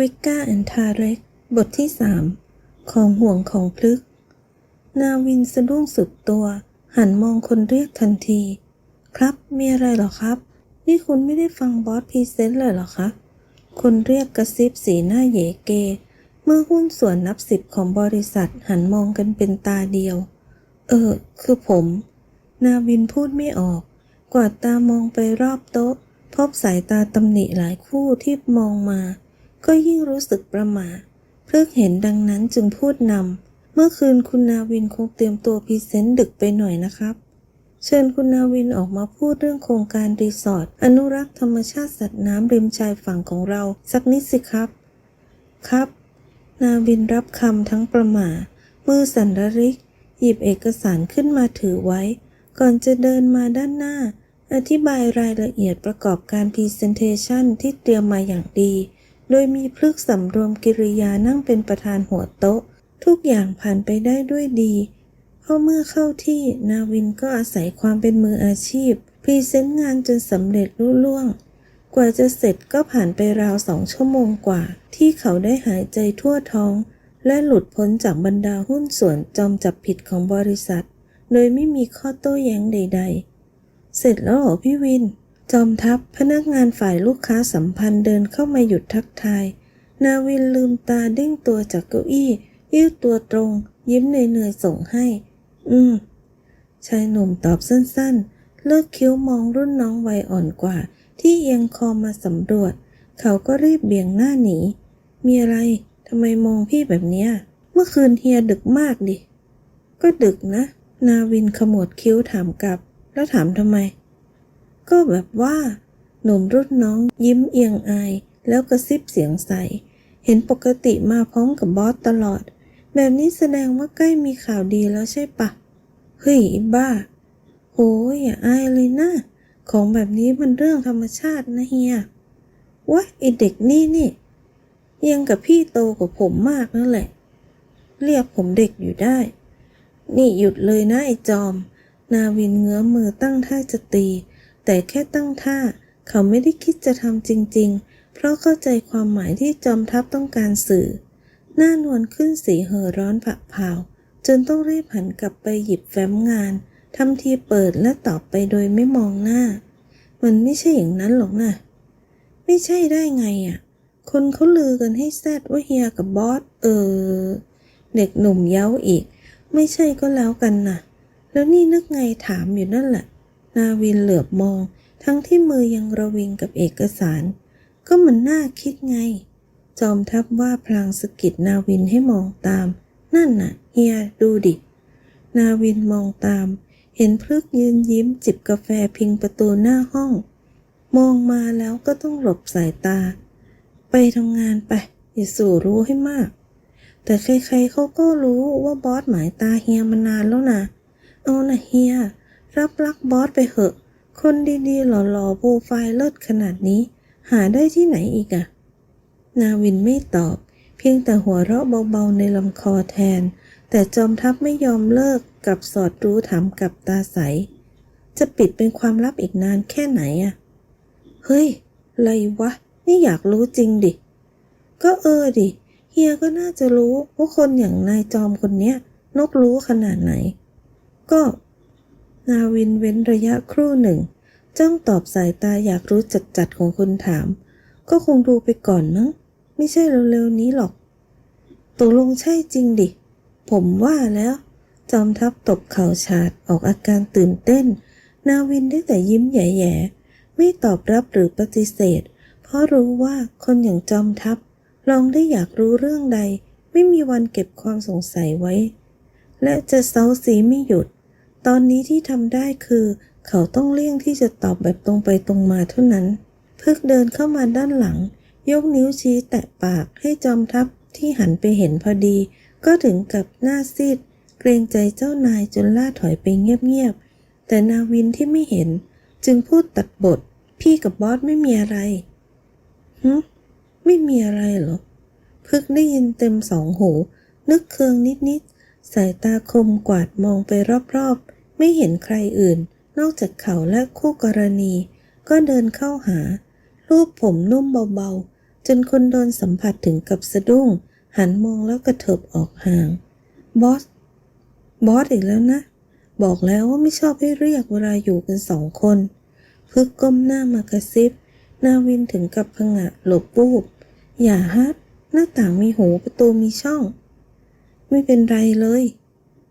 วิกก้าแอนทาเร็ก บทที่สามของห่วงของพลึก นาวินสะดุ้งสุดตัว หันมองคนเรียกทันที ครับ มีอะไรหรอครับ นี่คุณไม่ได้ฟังบอสพรีเซนต์เลยหรอคะคนเรียกกระซิบสีหน้าเยเก เมื่อหุ้นส่วนนับสิบของบริษัทหันมองกันเป็นตาเดียว เออ คือผม นาวินพูดไม่ออก กวาดตามองไปรอบโต๊ะ พบสายตาตำหนิหลายคู่ที่มองมา ก็ยิ่งรู้สึกประหม่าเพิกเห็นดังนั้นจึงพูดนำ เมื่อคืนคุณนาวินคงเตรียมตัวพรีเซนต์ดึกไปหน่อยนะครับ เชิญคุณนาวินออกมาพูดเรื่องโครงการรีสอร์ทอนุรักษ์ธรรมชาติสัตว์น้ำริมชายฝั่งของเราสักนิดสิครับ ครับ นาวินรับคำทั้งประหม่ามือสันระริก หยิบเอกสารขึ้นมาถือไว้ ก่อนจะเดินมาด้านหน้าอธิบายรายละเอียดประกอบการพรีเซนเทชันที่เตรียมมาอย่างดี โดยมีพลึกสำรวมกิริยานั่งเป็นประธานหัวโต๊ะ ทุกอย่างผ่านไปได้ด้วยดีเพราะเมื่อเข้าที่นาวินก็อาศัยความเป็นมืออาชีพพรีเซนต์งานจนสำเร็จลุล่วง กว่าจะเสร็จก็ผ่านไปราวสองชั่วโมงกว่า ที่เขาได้หายใจทั่วท้อง และหลุดพ้นจากบรรดาหุ้นส่วนจอมจับผิดของบริษัท โดยไม่มีข้อโต้แย้งใด ๆ เสร็จแล้วเหรอพี่วิน จอมทัพพนักงานฝ่ายลูกค้าสัมพันธ์เดินเข้ามาหยุดทักทาย นาวินลืมตาเด้งตัวจากเก้าอี้ยืดตัวตรง ยิ้มเหนื่อยๆส่งให้ อืม ชายหนุ่มตอบสั้นๆ เลิกคิ้วมองรุ่นน้องวัยอ่อนกว่า ที่เอียงคอมาสำรวจ เขาก็รีบเบี่ยงหน้าหนี มีอะไรทำไมมองพี่แบบเนี้ย เมื่อคืนเฮียดึกมากดิ ก็ดึกนะ นาวินขมวดคิ้วถามกลับ แล้วถามทำไม ก็แบบว่า หนุ่มรุ่นน้องยิ้มเอียงอาย แล้วกระซิบเสียงใส เห็นปกติมาพร้อมกับบอสตลอด แบบนี้แสดงว่าใกล้มีข่าวดีแล้วใช่ปะเฮ้ยบ้าโหยอย่าอายเลยนะ ของแบบนี้มันเรื่องธรรมชาตินะเฮียวะไอเด็กนี่นี่ยังกับพี่โตกว่าผมมากนั่นแหละ เรียกผมเด็กอยู่ได้ นี่หยุดเลยนะไอจอม นาวินเงื้อมือตั้งท่าจะตี แต่แค่ตั้งท่า เขาไม่ได้คิดจะทำจริง ๆ เพราะเข้าใจความหมายที่จอมทัพต้องการสื่อ หน้านวลขึ้นสีเห่อร้อนผักเผาจนต้องรีบหันกลับไปหยิบแฟ้มงานทำทีเปิดและตอบไปโดยไม่มองหน้า มันไม่ใช่อย่างนั้นหรอกนะ ไม่ใช่ได้ไงอะ่ะ คนเขาลือกันให้แซดว่าเฮียกับบอสเออ เด็กหนุ่มเย้าอีก ไม่ใช่ก็แล้วกันนะแล้วนี่นึกไงถามอยู่นั่นแหละ นาวินเหลือบมอง ทั้งที่มือยังระวิงกับเอกสาร ก็มันน่าคิดไง จอมทัพว่าพลางสกิดนาวินให้มองตาม นั่นน่ะ เฮียดูดิ นาวินมองตาม เห็นพลึกยืนยิ้มจิบกาแฟพิงประตูหน้าห้อง มองมาแล้วก็ต้องหลบสายตา ไปทำงานไป อย่าสู่รู้ให้มาก แต่ใครๆเขาก็รู้ว่าบอสหมายตาเฮียมานานแล้วนะเอานะเฮีย รับรักบอสไปเหอะ คนดีๆ หล่อๆโปรไฟล์เลิศขนาดนี้ หาได้ที่ไหนอีกอะนาวินไม่ตอบ เพียงแต่หัวเราะเบาๆในลำคอแทน แต่จอมทัพไม่ยอมเลิกกับสอดรู้ถามกับตาใส จะปิดเป็นความลับอีกนานแค่ไหนอะเฮ้ยไรวะ นี่อยากรู้จริงดิ ก็เออดิ เฮียก็น่าจะรู้ว่าคนอย่างนายจอมคนเนี้ย นกรู้ขนาดไหน ก็ นาวินเว้นระยะครู่หนึ่ง จ้องตอบสายตาอยากรู้จัดๆของคนถาม ก็คงดูไปก่อนมั้งไม่ใช่เร็วๆนี้หรอกตกลงใช่จริงดิ ผมว่าแล้ว จอมทัพตบเข่าฉาดออกอาการตื่นเต้น นาวินได้แต่ยิ้มแย่ๆไม่ตอบรับหรือปฏิเสธ เพราะรู้ว่าคนอย่างจอมทัพ ลองได้อยากรู้เรื่องใด ไม่มีวันเก็บความสงสัยไว้ และจะเซาซีไม่หยุด ตอนนี้ที่ทำได้คือ เขาต้องเลี่ยงที่จะตอบแบบตรงไปตรงมาเท่านั้น พึกเดินเข้ามาด้านหลัง ยกนิ้วชี้แตะปากให้จอมทัพที่หันไปเห็นพอดี ก็ถึงกับหน้าซีด เกรงใจเจ้านายจนล่าถอยไปเงียบๆ แต่นาวินที่ไม่เห็น จึงพูดตัดบท พี่กับบอสไม่มีอะไรฮึไม่มีอะไรเหรอพึกได้ยินเต็มสองหู นึกเคืองนิดๆ สายตาคมกวาดมองไปรอบๆ ไม่เห็นใครอื่น นอกจากเขาและคู่กรณี ก็เดินเข้าหา รูปผมนุ่มเบาๆ จนคนโดนสัมผัสถึงกับสะดุ้ง หันมองแล้วกระเถิบออกห่าง บอส บอสอีกแล้วนะ บอกแล้วว่าไม่ชอบให้เรียกเวลาอยู่กันสองคนพึกก้มหน้ามากระซิบ นาวินถึงกับพงะหลบปูบอย่าฮัดหน้าต่างมีหูประตูมีช่อง ไม่เป็นไรเลย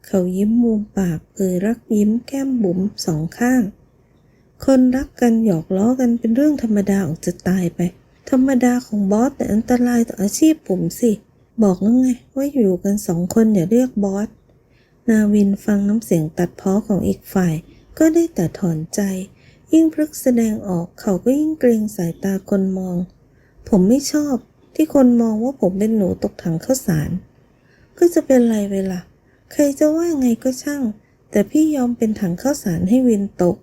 เขายิ้มมุมปากเอยรักยิ้มแก้มบุ๋มสองข้าง คนรักกันหยอกล้อกันเป็นเรื่องธรรมดาออกจะตายไป ธรรมดาของบอสแต่อันตรายต่ออาชีพผมสิ บอกแล้วไงว่าอยู่กันสองคนอย่าเรียกบอส นาวินฟังน้ำเสียงตัดเพ้อของอีกฝ่าย ก็ได้แต่ถอนใจ ยิ่งพลึกแสดงออกเขาก็ยิ่งเกรงสายตาคนมอง ผมไม่ชอบที่คนมองว่าผมเป็นหนูตกถังข้าวสาร ก็จะเป็นไรเวลาใครจะว่าไงก็ช่าง แต่พี่ยอมเป็นถังข้าวสารให้วินตก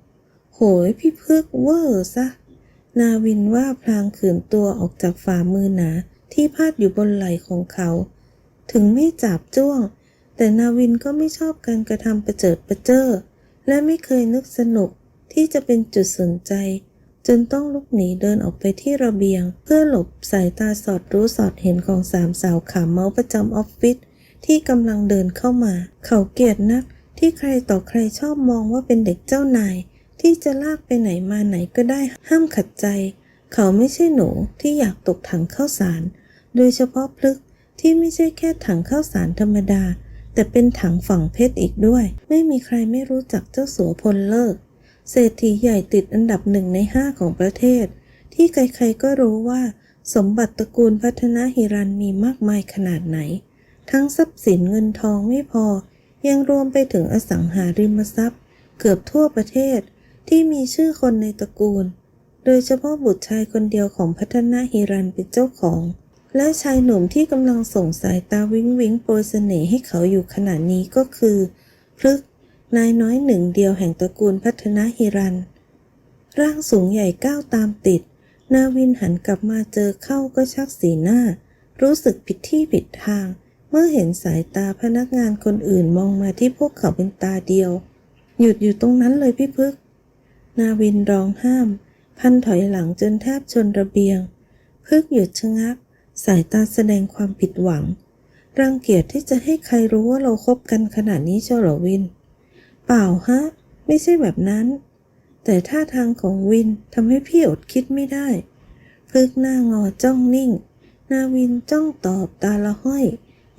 โหยพี่พึกเวอร์ซะ นาวินว่าพลางขืนตัวออกจากฝ่ามือหนาที่พาดอยู่บนไหล่ของเขา ถึงไม่จับจ้วง แต่นาวินก็ไม่ชอบการกระทำประเจิดประเจ้อ และไม่เคยนึกสนุกที่จะเป็นจุดสนใจ จนต้องลุกหนีเดินออกไปที่ระเบียง เพื่อหลบสายตาสอดรู้สอดเห็นของสามสาวขาเมาประจำออฟฟิศ ที่กำลังเดินเข้ามา เขาเกลียดนัก ที่ใครต่อใครชอบมองว่าเป็นเด็กเจ้านาย ที่จะลากไปไหนมาไหนก็ได้ห้ามขัดใจ เขาไม่ใช่หนูที่อยากตกถังข้าวสาร โดยเฉพาะพลึกที่ไม่ใช่แค่ถังข้าวสารธรรมดา แต่เป็นถังฝังเพชรอีกด้วย ไม่มีใครไม่รู้จักเจ้าสัวพลเลิก เศรษฐีใหญ่ติดอันดับหนึ่งในห้าของประเทศ ที่ใครๆก็รู้ว่า สมบัติตระกูลพัฒนาฮิรันมีมากมายขนาดไหน ทั้งทรัพย์สินเงินทองไม่พอ ยังรวมไปถึงอสังหาริมทรัพย์ เกือบทั่วประเทศที่มีชื่อคนในตระกูล โดยเฉพาะบุตรชายคนเดียวของพัฒนาฮิรันเป็นเจ้าของ และชายหนุ่มที่กำลังส่งสายตาวิ้งวิ้งโปรยเสน่ห์ให้เขาอยู่ขณะนี้ก็คือพฤกนายน้อยหนึ่งเดียวแห่งตระกูลพัฒนาฮิรัน ร่างสูงใหญ่ก้าวตามติด นาวินหันกลับมาเจอเข้าก็ชักสีหน้า รู้สึกผิดที่ผิดทาง เมื่อเห็นสายตาพนักงานคนอื่นมองมาที่พวกเขาเป็นตาเดียว หยุดอยู่ตรงนั้นเลยพี่พึก นาวินร้องห้าม พันถอยหลังจนแทบชนระเบียง พึกหยุดชะงัก สายตาแสดงความผิดหวัง รังเกียจที่จะให้ใครรู้ว่าเราคบกันขนาดนี้เจ้าหรอวิน เปล่าฮะ ไม่ใช่แบบนั้น แต่ท่าทางของวินทำให้พี่อดคิดไม่ได้ พึกหน้างอจ้องนิ่ง นาวินจ้องตอบตาละห้อย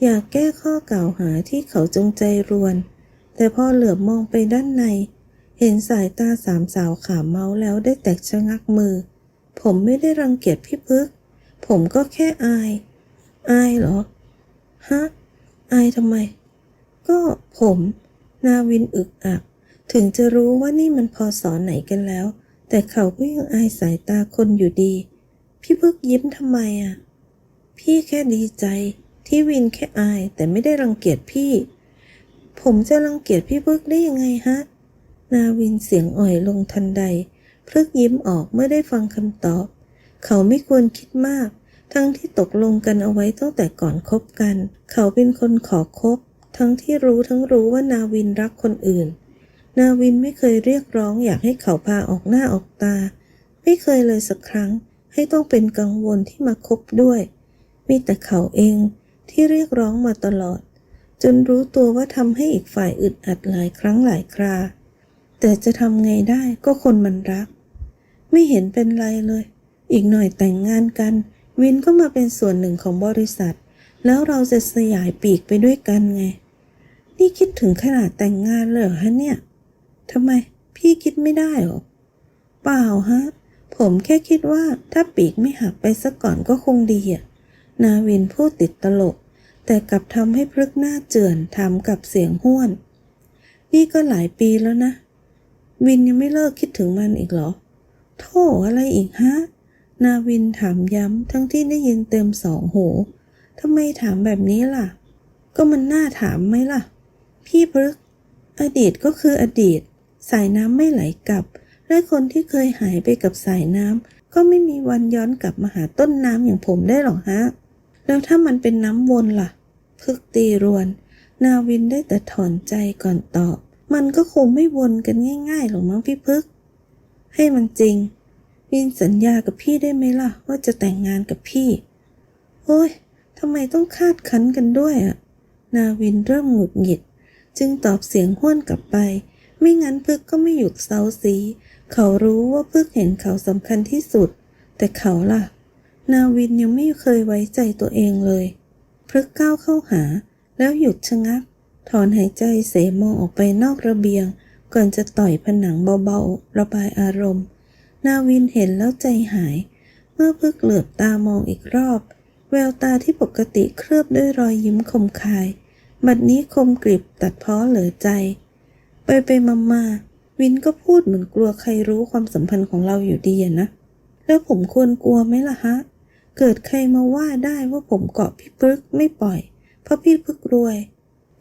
อยากแก้ข้อกล่าวหาที่เขาจงใจรวน แต่พอเหลือบมองไปด้านใน เห็นสายตาสามสาวขาเมาแล้วได้แตกชะงักมือ ผมไม่ได้รังเกียจพี่พึก ผมก็แค่อาย อายเหรอ ฮะ อายทำไม ก็ผม นาวินอึกอัก ถึงจะรู้ว่านี่มันพอสอนไหนกันแล้ว แต่เขาก็ยังอายสายตาคนอยู่ดี พี่พึกยิ้มทำไมอะ พี่แค่ดีใจ ที่วินแค่อายแต่ไม่ได้รังเกียจพี่ ผมจะรังเกียจพี่พึกได้ยังไงฮะ นาวินเสียงอ่อยลงทันใด พึกยิ้มออกเมื่อได้ฟังคำตอบ เขาไม่ควรคิดมาก ทั้งที่ตกลงกันเอาไว้ตั้งแต่ก่อนคบกัน เขาเป็นคนขอคบ ทั้งที่รู้ทั้งรู้ว่านาวินรักคนอื่น นาวินไม่เคยเรียกร้องอยากให้เขาพาออกหน้าออกตา ไม่เคยเลยสักครั้งให้ต้องเป็นกังวลที่มาคบด้วย มีแต่เขาเอง ที่เรียกร้องมาตลอด จนรู้ตัวว่าทำให้อีกฝ่ายอึดอัดหลายครั้งหลายครา แต่จะทำไงได้ก็คนมันรัก ไม่เห็นเป็นไรเลย อีกหน่อยแต่งงานกัน วินก็มาเป็นส่วนหนึ่งของบริษัท แล้วเราจะสยายปีกไปด้วยกันไง นี่คิดถึงขนาดแต่งงานเลยเหรอฮะเนี่ยทำไมพี่คิดไม่ได้หรอเปล่าฮะ ผมแค่คิดว่าถ้าปีกไม่หักไปซะก่อนก็คงดีอะ นาวินพูดติดตลก แต่กลับทำให้พลึกหน้าเจือนถามกับเสียงห้วน นี่ก็หลายปีแล้วนะ วินยังไม่เลิกคิดถึงมันอีกเหรอโธ่อะไรอีกฮะ นาวินถามย้ำทั้งที่ได้ยินเต็มสองหูทำไมถามแบบนี้ล่ะ ก็มันน่าถามไหมล่ะ พี่พลึก อดีตก็คืออดีต สายน้ำไม่ไหลกลับ และคนที่เคยหายไปกับสายน้ำก็ไม่มีวันย้อนกลับมาหาต้นน้ำอย่างผมได้หรอกฮะ แล้วถ้ามันเป็นน้ำวนล่ะ พึกตีรวน นาวินได้แต่ถอนใจก่อนตอบ มันก็คงไม่วนกันง่ายๆหรอกมั้งพี่พึก ให้มันจริง วินสัญญากับพี่ได้ไหมล่ะ ว่าจะแต่งงานกับพี่ โอ้ยทำไมต้องคาดคั้นกันด้วยอะนาวินเริ่มหงุดหงิด จึงตอบเสียงห้วนกลับไป ไม่งั้นพึกก็ไม่หยุดเซาซี เขารู้ว่าพึกเห็นเขาสำคัญที่สุด แต่เขาล่ะ นาวินยังไม่เคยไว้ใจตัวเองเลยพฤกก้าวเข้าหา แล้วหยุดชะงัก ถอนหายใจเสมองออกไปนอกระเบียง ก่อนจะต่อยผนังเบาๆ ระบายอารมณ์ นาวินเห็นแล้วใจหาย เมื่อพึกเหลือบตามองอีกรอบ แววตาที่ปกติเคลือบด้วยรอยยิ้มคมคาย บัดนี้คมกริบตัดเพ้อเหลือใจ ไปไปมามาวินก็พูดเหมือนกลัวใครรู้ความสัมพันธ์ของเราอยู่ดีนะ แล้วผมควรกลัวไหมล่ะฮะ เกิดใครมาว่าได้ว่าผมเกาะพี่ปึกไม่ปล่อย เพราะพี่ปึกรวย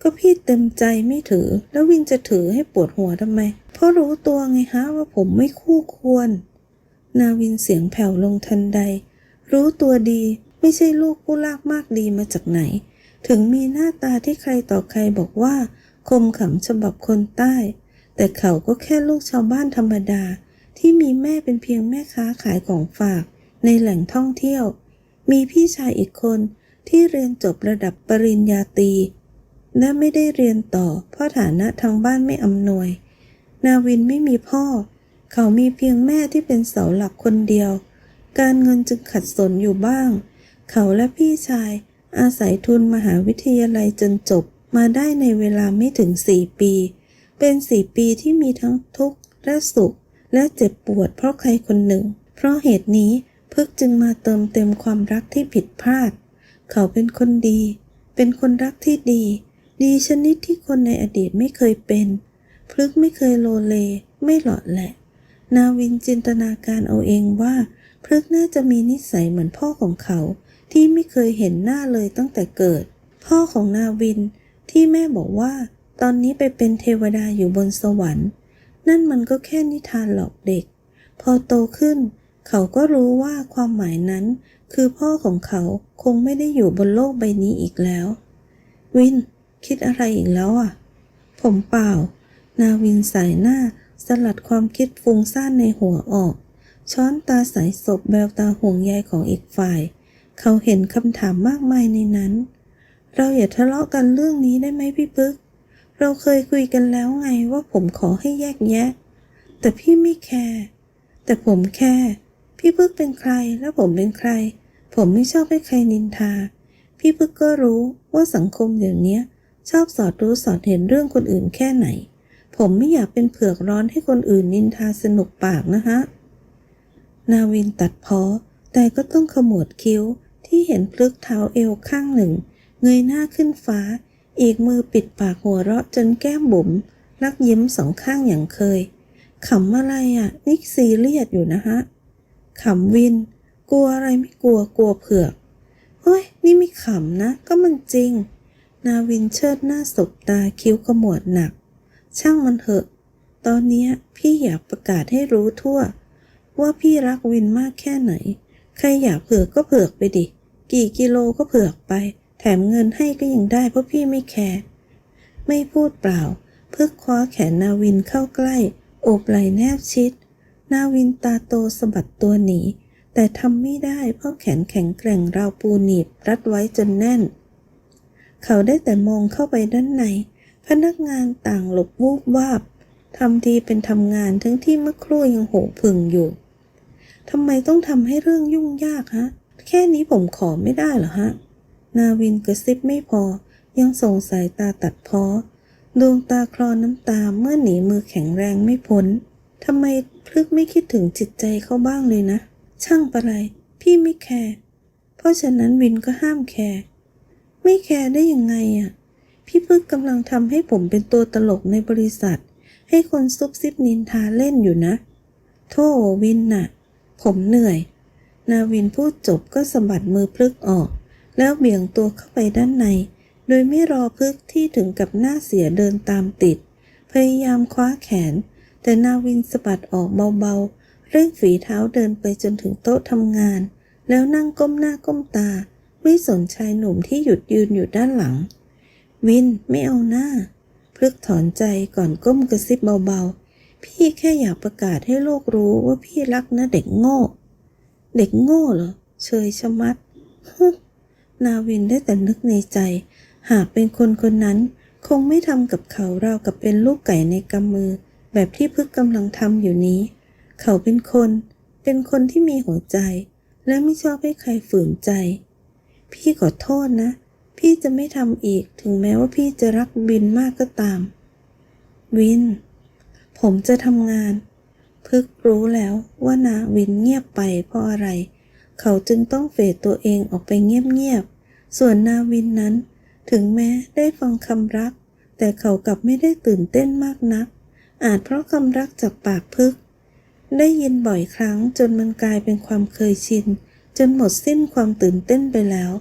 ก็พี่เต็มใจไม่ถือ แล้ววินจะถือให้ปวดหัวทำไม เพราะรู้ตัวไงฮะว่าผมไม่คู่ควร นาวินเสียงแผ่วลงทันใด รู้ตัวดีไม่ใช่ลูกผู้ลากมากดีมาจากไหน ถึงมีหน้าตาที่ใครต่อใครบอกว่า คมขำฉบับคนใต้ แต่เขาก็แค่ลูกชาวบ้านธรรมดา ที่มีแม่เป็นเพียงแม่ค้าขายของฝาก ในแหล่งท่องเที่ยว มีพี่ชายอีกคนที่เรียนจบระดับปริญญาตรีและไม่ได้เรียนต่อ เพราะฐานะทางบ้านไม่อำนวย นาวินไม่มีพ่อ เขามีเพียงแม่ที่เป็นเสาหลักคนเดียว การเงินจึงขัดสนอยู่บ้าง เขาและพี่ชายอาศัยทุนมหาวิทยาลัยจนจบมาได้ในเวลาไม่ถึงสี่ปี เป็นสี่ปีที่มีทั้งทุกข์และสุข และเจ็บปวดเพราะใครคนหนึ่ง เพราะเหตุนี้ พึกจึงมาเติมเต็มความรักที่ผิดพลาด เขาเป็นคนดี เป็นคนรักที่ดี ดีชนิดที่คนในอดีตไม่เคยเป็นพลึกไม่เคยโลเล ไม่หลอดแหละ นาวินจินตนาการเอาเองว่าพลึกน่าจะมีนิสัยเหมือนพ่อของเขา ที่ไม่เคยเห็นหน้าเลยตั้งแต่เกิด พ่อของนาวินที่แม่บอกว่า ตอนนี้ไปเป็นเทวดาอยู่บนสวรรค์ นั่นมันก็แค่นิทานหลอกเด็ก พอโตขึ้น เขาก็รู้ว่าความหมายนั้น คือพ่อของเขาคงไม่ได้อยู่บนโลกใบนี้อีกแล้ว วิน คิดอะไรอีกแล้วอะ ผมเปล่า นาวินสายหน้าสลัดความคิดฟุ้งซ่านในหัวออก ช้อนตาใสศพแววตาห่วงใยของอีกฝ่าย เขาเห็นคำถามมากมายในนั้น เราอย่าทะเลาะกันเรื่องนี้ได้ไหมพี่ปึ๊ก เราเคยคุยกันแล้วไงว่าผมขอให้แยกแยะ แต่พี่ไม่แคร์แต่ผมแคร์ พี่ปึ๊กเป็นใครแล้วผมเป็นใคร ผมไม่ชอบให้ใครนินทา พี่ปึ๊กก็รู้ว่าสังคมเดี๋ยวนี้ชอบสอดรู้สอดเห็นเรื่องคนอื่นแค่ไหน ผมไม่อยากเป็นเผือกร้อนให้คนอื่นนินทาสนุกปากนะฮะ นาวินตัดพ้อแต่ก็ต้องขมวดคิ้วที่เห็นพลึกเท้าเอวข้างหนึ่ง เงยหน้าขึ้นฟ้า อีกมือปิดปากหัวเราะจนแก้มบุ๋มลักยิ้มสองข้างอย่างเคยขำอะไรอะ นี่ซีเรียสอยู่นะฮะ ขำวิน กลัวอะไรไม่กลัวกลัวเผือก เฮ้ย นี่ไม่ขำนะ ก็มันจริง นาวินเชิดหน้าสบตาคิ้วขมวดหนัก ช่างมันเถอะ ตอนนี้พี่อยากประกาศให้รู้ทั่ว ว่าพี่รักวินมากแค่ไหน ใครอยากเผือกก็เผือกไปดิ กี่กิโลก็เผือกไป แถมเงินให้ก็ยังได้เพราะพี่ไม่แคร์ ไม่พูดเปล่า เพื่อคว้าแขนนาวินเข้าใกล้ โอบไหล่แนบชิด นาวินตาโตสะบัดตัวหนี แต่ทำไม่ได้เพราะแขนแข็งแกร่งราวปูหนีบรัดไว้จนแน่น เขาได้แต่มองเข้าไปด้านใน พนักงานต่างหลบวูบวาบทำทีเป็นทำงานทั้งที่เมื่อครู่ยังโหผึ่งอยู่ทำไมต้องทำให้เรื่องยุ่งยากฮะ แค่นี้ผมขอไม่ได้เหรอฮะ นาวินกระซิบไม่พอ ยังส่งสายตาตัดพ้อดวงตาคลอน้ำตาเมื่อหนีมือแข็งแรงไม่พ้นทำไม พลึกไม่คิดถึงจิตใจเขาบ้างเลยนะ ช่างปะไร พี่ไม่แคร์ เพราะฉะนั้นวินก็ห้ามแคร์ ไม่แคร์ได้ยังไงอะพี่พึกกำลังทำให้ผมเป็นตัวตลกในบริษัท ให้คนซุบซิบนินทาเล่นอยู่นะ โธ่วินน่ะ ผมเหนื่อย นาวินพูดจบก็สะบัดมือพลึกออก แล้วเบี่ยงตัวเข้าไปด้านใน โดยไม่รอพลึกที่ถึงกับหน้าเสียเดินตามติด พยายามคว้าแขน แต่นาวินสะบัดออกเบาๆ เร่งฝีเท้าเดินไปจนถึงโต๊ะทำงาน แล้วนั่งก้มหน้าก้มตา ไม่สนชายหนุ่มที่หยุดยืนอยู่ด้านหลัง วินไม่เอาหน้า พลึกถอนใจก่อนก้มกระซิบเบาๆ พี่แค่อยากประกาศให้โลกรู้ว่าพี่รักนะเด็กโง่ เด็กโง่เหรอ เชยชะมัดฮึนาวินได้แต่นึกในใจ หากเป็นคนคนนั้น คงไม่ทำกับเขาเรากับเป็นลูกไก่ในกำมือ แบบที่พึกกำลังทำอยู่นี้ เขาเป็นคน เป็นคนที่มีหัวใจ และไม่ชอบให้ใครฝืนใจ พี่ขอโทษนะ พี่จะไม่ทำอีกถึงแม้ว่าพี่จะรักวินมากก็ตาม วิน ผมจะทำงาน พึกรู้แล้วว่านาวินเงียบไปเพราะอะไร เขาจึงต้องเฟดตัวเองออกไปเงียบๆ ส่วนนาวินนั้น ถึงแม้ได้ฟังคำรัก แต่เขากลับไม่ได้ตื่นเต้นมากนัก อาจเพราะคำรักจากปากพึก ได้ยินบ่อยครั้งจนมันกลายเป็นความเคยชิน จนหมดสิ้นความตื่นเต้นไปแล้ว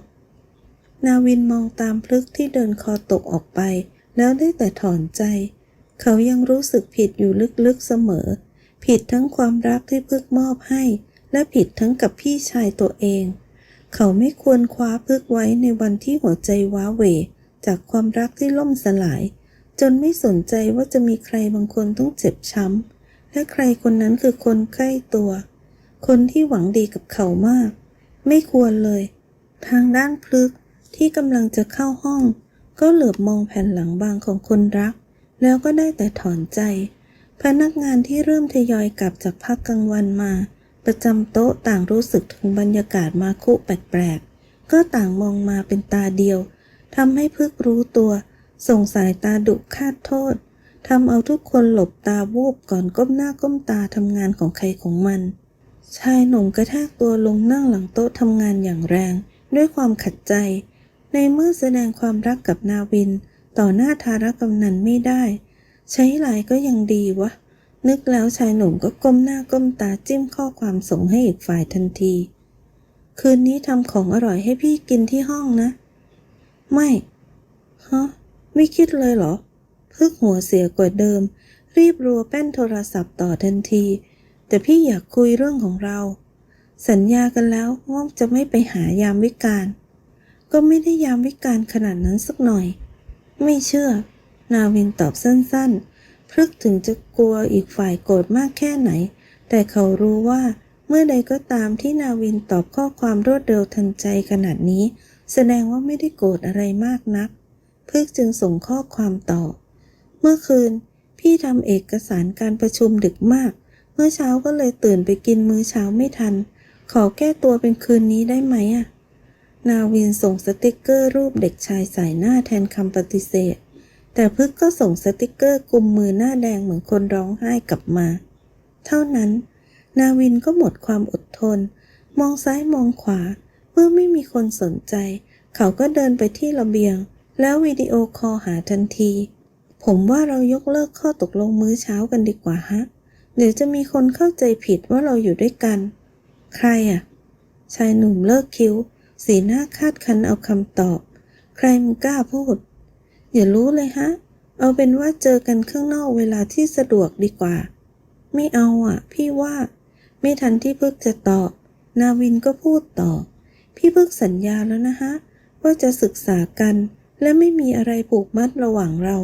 นาวินมองตามพึกที่เดินคอตกออกไป แล้วได้แต่ถอนใจ เขายังรู้สึกผิดอยู่ลึกๆเสมอ ผิดทั้งความรักที่พึกมอบให้ และผิดทั้งกับพี่ชายตัวเอง เขาไม่ควรคว้าพึกไว้ในวันที่หัวใจว้าเหวจากความรักที่ล่มสลาย จนไม่สนใจว่าจะมีใครบางคนต้องเจ็บช้ำ และใครคนนั้นคือคนใกล้ตัว คนที่หวังดีกับเขามาก ไม่ควรเลย ทางด้านพลึกที่กำลังจะเข้าห้อง ก็เหลือบมองแผ่นหลังบางของคนรัก แล้วก็ได้แต่ถอนใจ พนักงานที่เริ่มทยอยกลับจากพักกลางวันมา ประจำโต๊ะต่างรู้สึกถึงบรรยากาศมาคุแปลกๆ ก็ต่างมองมาเป็นตาเดียวทำให้พึกรู้ตัว ส่งสายตาดุคาดโทษทำเอาทุกคนหลบตาวูบก่อนก้มหน้าก้มตาทำงานของใครของมัน ชายหนุ่มกระแทกตัวลงนั่งหลังโต๊ะทำงานอย่างแรง ด้วยความขัดใจ ในเมื่อแสดงความรักกับนาวิน ต่อหน้าทารกำนันไม่ได้ ใช้ลายก็ยังดีวะ นึกแล้วชายหนุ่มก็ก้มหน้าก้มตาจิ้มข้อความส่งให้อีกฝ่ายทันที คืนนี้ทำของอร่อยให้พี่กินที่ห้องนะ ไม่ฮะ ไม่คิดเลยเหรอพึกหัวเสียกว่าเดิม รีบรัวแป้นโทรศัพท์ต่อทันที แต่พี่อยากคุยเรื่องของเรา สัญญากันแล้วว่าจะไม่ไปหายามวิการ ก็ไม่ได้ยามวิการขนาดนั้นสักหน่อย ไม่เชื่อ นาวินตอบสั้นๆพรึกถึงจะกลัวอีกฝ่ายโกรธมากแค่ไหน แต่เขารู้ว่าเมื่อใดก็ตามที่นาวินตอบข้อความรวดเร็วทันใจขนาดนี้ แสดงว่าไม่ได้โกรธอะไรมากนัก พึกจึงส่งข้อความต่อ เมื่อคืน พี่ทำเอกสารการประชุมดึกมาก เมื่อเช้าก็เลยตื่นไปกินมื้อเช้าไม่ทัน ขอแก้ตัวเป็นคืนนี้ได้ไหมอะนาวินส่งสติกเกอร์รูปเด็กชายใส่หน้าแทนคำปฏิเสธ แต่พึกก็ส่งสติกเกอร์กุมมือหน้าแดงเหมือนคนร้องไห้กลับมา เท่านั้น นาวินก็หมดความอดทน มองซ้ายมองขวา เมื่อไม่มีคนสนใจ เขาก็เดินไปที่ระเบียง แล้ววิดีโอคอลหาทันที ผมว่าเรายกเลิกข้อตกลงมื้อเช้ากันดีกว่าฮะเดี๋ยวจะมีคนเข้าใจผิดว่าเราอยู่ด้วยกัน ใครอะ ชายหนุ่มเลิกคิ้ว สีหน้าคาดคันเอาคำตอบ ใครมึงกล้าพูด อย่ารู้เลยฮะ เอาเป็นว่าเจอกันข้างนอกเวลาที่สะดวกดีกว่า ไม่เอาอะ พี่ว่า ไม่ทันที่พึกจะตอบ นาวินก็พูดต่อ พี่พึกสัญญาแล้วนะฮะ ว่าจะศึกษากัน และไม่มีอะไรผูกมัดระหว่างเรา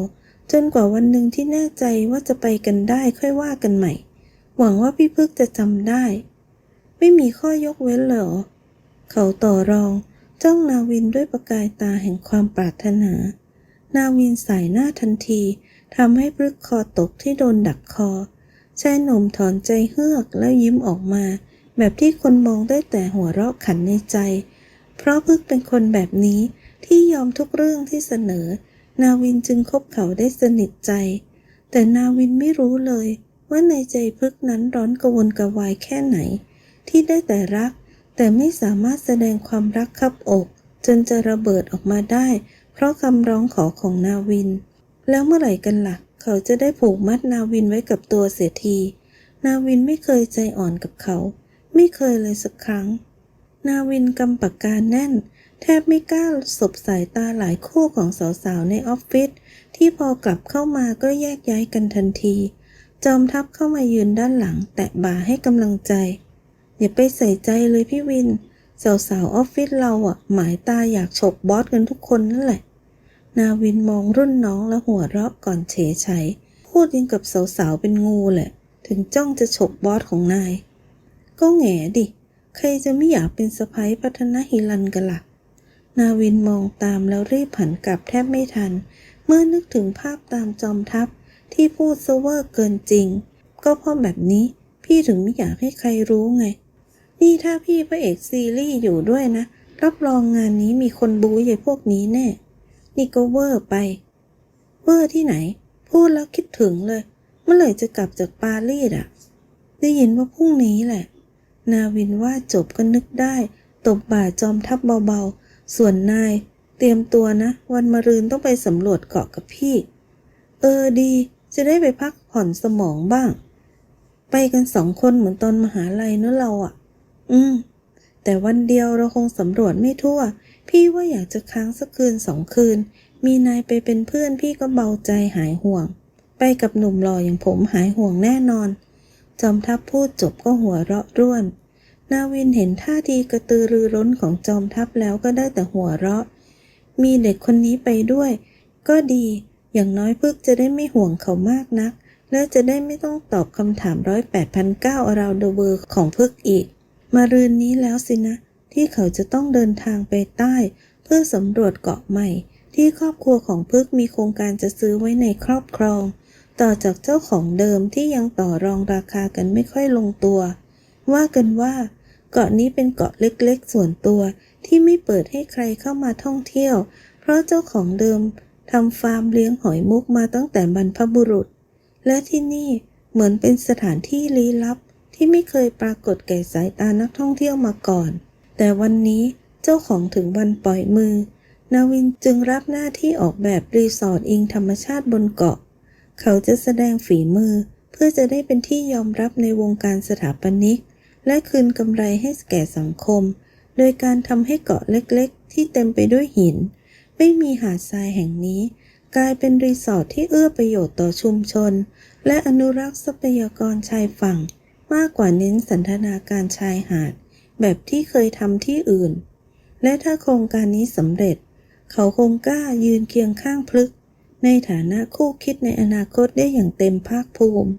จนกว่าวันหนึ่งที่แน่ใจว่าจะไปกันได้ค่อยว่ากันใหม่ หวังว่าพี่พึกจะจำได้ ไม่มีข้อยกเว้นเหรอ เขาต่อรอง จ้องนาวินด้วยประกายตาแห่งความปรารถนา นาวินสายหน้าทันทีทำให้พลึกคอตกที่โดนดักคอชายหนุ่มถอนใจเฮือกแล้วยิ้มออกมา แบบที่คนมองได้แต่หัวเราะขันในใจ เพราะพึกเป็นคนแบบนี้ ที่ยอมทุกเรื่องที่เสนอ นาวินจึงคบเขาได้สนิทใจ แต่นาวินไม่รู้เลย ว่าในใจพึกนั้นร้อนกระวนกระวายแค่ไหน ที่ได้แต่รัก แต่ไม่สามารถแสดงความรักคับอก จนจะระเบิดออกมาได้ เพราะคำร้องขอของนาวิน แล้วเมื่อไหร่กันล่ะ เขาจะได้ผูกมัดนาวินไว้กับตัวเสียที นาวินไม่เคยใจอ่อนกับเขา ไม่เคยเลยสักครั้ง นาวินกำปากกาแน่น แทบไม่กล้าสบสายตาหลายคู่ของสาวๆ ในออฟฟิศที่พอกลับเข้ามาก็แยกย้ายกันทันที จอมทัพเข้ามายืนด้านหลัง แตะบ่าให้กำลังใจ อย่าไปใส่ใจเลยพี่วิน สาวๆ ออฟฟิศเราอะ หมายตาอยากฉกบอสกันทุกคนนั่นแหละ นาวินมองรุ่นน้องแล้วหัวเราะก่อนเฉยชัยพูดยังกับสาวๆ เป็นงูแหละ ถึงจ้องจะฉกบอสของนาย ก็แง่ดิ ใครจะไม่อยากเป็นสะพ้ยพัฒนาฮิรันกันล่ะ นาวินมองตามแล้วรีบผันกลับแทบไม่ทัน เมื่อนึกถึงภาพตามจอมทัพที่พูดเซเวอร์เกินจริง ก็เพราะแบบนี้พี่ถึงไม่อยากให้ใครรู้ไง นี่ถ้าพี่พระเอกซีรีส์อยู่ด้วยนะ รับรองงานนี้มีคนบู๊ใหญ่พวกนี้แน่ นี่ก็เวอร์ไป เวอร์ที่ไหน พูดแล้วคิดถึงเลย เมื่อไหร่จะกลับจากปารีสอะได้ยินว่าพรุ่งนี้แหละ นาวินว่าจบก็นึกได้ ตบบ่าจอมทัพเบาๆ ส่วนนาย เตรียมตัวนะ วันมะรืนต้องไปสำรวจเกาะกับพี่ เออดี จะได้ไปพักผ่อนสมองบ้าง ไปกันสองคนเหมือนตอนมหาลัยเนอะเราอะอืม แต่วันเดียวเราคงสำรวจไม่ทั่ว พี่ว่าอยากจะค้างสักคืนสองคืน มีนายไปเป็นเพื่อนพี่ก็เบาใจหายห่วง ไปกับหนุ่มหล่ออย่างผมหายห่วงแน่นอน จอมทัพพูดจบก็หัวเราะร่วน นาวินเห็นท่าทีกระตือรือร้นของจอมทัพแล้วก็ได้แต่หัวเราะ มีเด็กคนนี้ไปด้วย ก็ดี อย่างน้อยพึกจะได้ไม่ห่วงเขามากนัก และจะได้ไม่ต้องตอบคำถามร้อยแปดพันเก้าอราวเดอะเวอร์ของพึกอีก มารืนนี้แล้วสินะ ที่เขาจะต้องเดินทางไปใต้ เพื่อสำรวจเกาะใหม่ ที่ครอบครัวของพึกมีโครงการจะซื้อไว้ในครอบครอง ต่อจากเจ้าของเดิมที่ยังต่อรองราคากันไม่ค่อยลงตัว ว่ากันว่า เกาะนี้เป็นเกาะเล็กๆ ส่วนตัวที่ไม่เปิดให้ใครเข้ามาท่องเที่ยว เพราะเจ้าของเดิมทำฟาร์มเลี้ยงหอยมุกมาตั้งแต่บรรพบุรุษ และที่นี่เหมือนเป็นสถานที่ลี้ลับที่ไม่เคยปรากฏแก่สายตานักท่องเที่ยวมาก่อน แต่วันนี้เจ้าของถึงวันปล่อยมือ นาวินจึงรับหน้าที่ออกแบบรีสอร์ทอิงธรรมชาติบนเกาะ เขาจะแสดงฝีมือเพื่อจะได้เป็นที่ยอมรับในวงการสถาปนิก และคืนกำไรให้แก่สังคม โดยการทำให้เกาะเล็กๆ ที่เต็มไปด้วยหิน ไม่มีหาดทรายแห่งนี้ กลายเป็นรีสอร์ทที่เอื้อประโยชน์ต่อชุมชน และอนุรักษ์ทรัพยากรชายฝั่ง มากกว่าเน้นสันทนาการชายหาด แบบที่เคยทำที่อื่น และถ้าโครงการนี้สำเร็จ เขาคงกล้ายืนเคียงข้างพลึก ในฐานะคู่คิดในอนาคตได้อย่างเต็มภาคภูมิ